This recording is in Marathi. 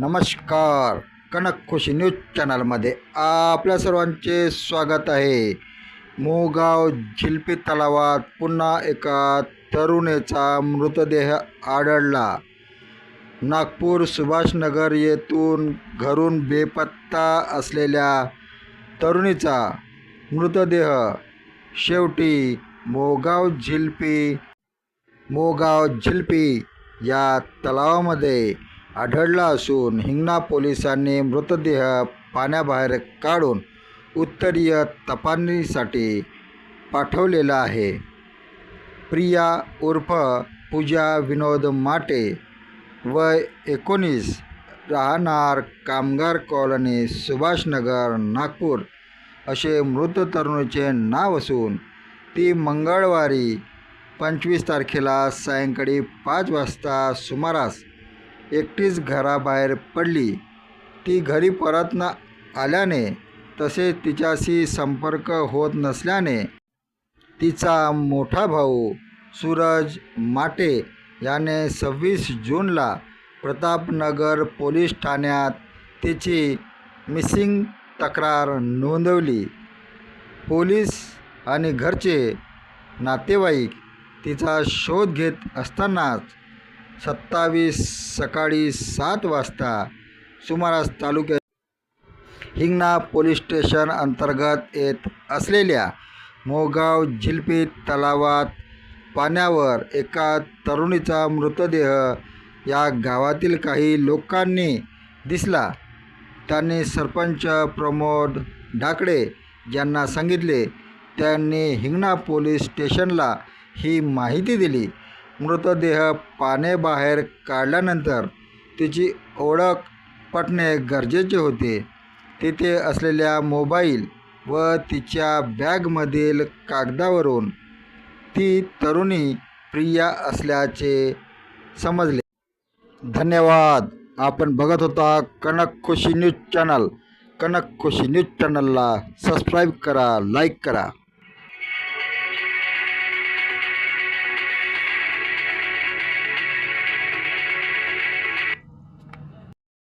नमस्कार. कनक खुशी न्यूज चॅनलमध्ये आपल्या सर्वांचे स्वागत आहे. मोगाव झिलपी तलावात पुन्हा एका तरुणीचा मृतदेह आढळला. नागपूर सुभाषनगर येथून घरून बेपत्ता असलेल्या तरुणीचा मृतदेह शेवटी मोगाव झिलपी मोगाव झिलपी या तलावामध्ये आढळला असून हिंगणा पोलिसांनी मृतदेह पाण्याबाहेर काढून उत्तरीय तपासणीसाठी पाठवलेला आहे. प्रिया उर्फ पूजा विनोद माटे वय एकोणीस राहणार कामगार कॉलनी सुभाषनगर नागपूर. असे मृत तरुणीचे नाव असून ती मंगळवारी पंचवीस तारखेला सायंकाळी पाच वाजता सुमारास एकटीच घराबाहेर पडली. ती घरी परत न आल्याने तसेच तिच्याशी संपर्क होत नसल्याने तिचा मोठा भाऊ सूरज माटे याने सव्वीस जूनला प्रतापनगर पोलीस ठाण्यात तिची मिसिंग तक्रार नोंदवली. पोलीस आणि घरचे नातेवाईक तिचा शोध घेत असतानाच सत्तावीस सकाळी सात वाजता सुमारास तालुक्यात हिंगणा पोलीस स्टेशन अंतर्गत येत असलेल्या मोगाव झिलपी तलावात पाण्यावर एका तरुणीचा मृतदेह या गावातील काही लोकांनी दिसला. त्यांनी सरपंच प्रमोद ढाकळे ज्यांना सांगितले. त्यांनी हिंगणा पोलीस स्टेशनला ही माहिती दिली. मृतदेह पाण्याबाहेर काढल्यानंतर तिची ओळख पटणे गरजेचे होते. तिथे असलेल्या मोबाईल व तिच्या बॅगमधील कागदावरून ती तरुणी प्रिया असल्याचे समजले. धन्यवाद. आपण बघत होता Kanak Khushi news channel. Kanak Khushi news चॅनलला सबस्क्राईब करा लाईक करा.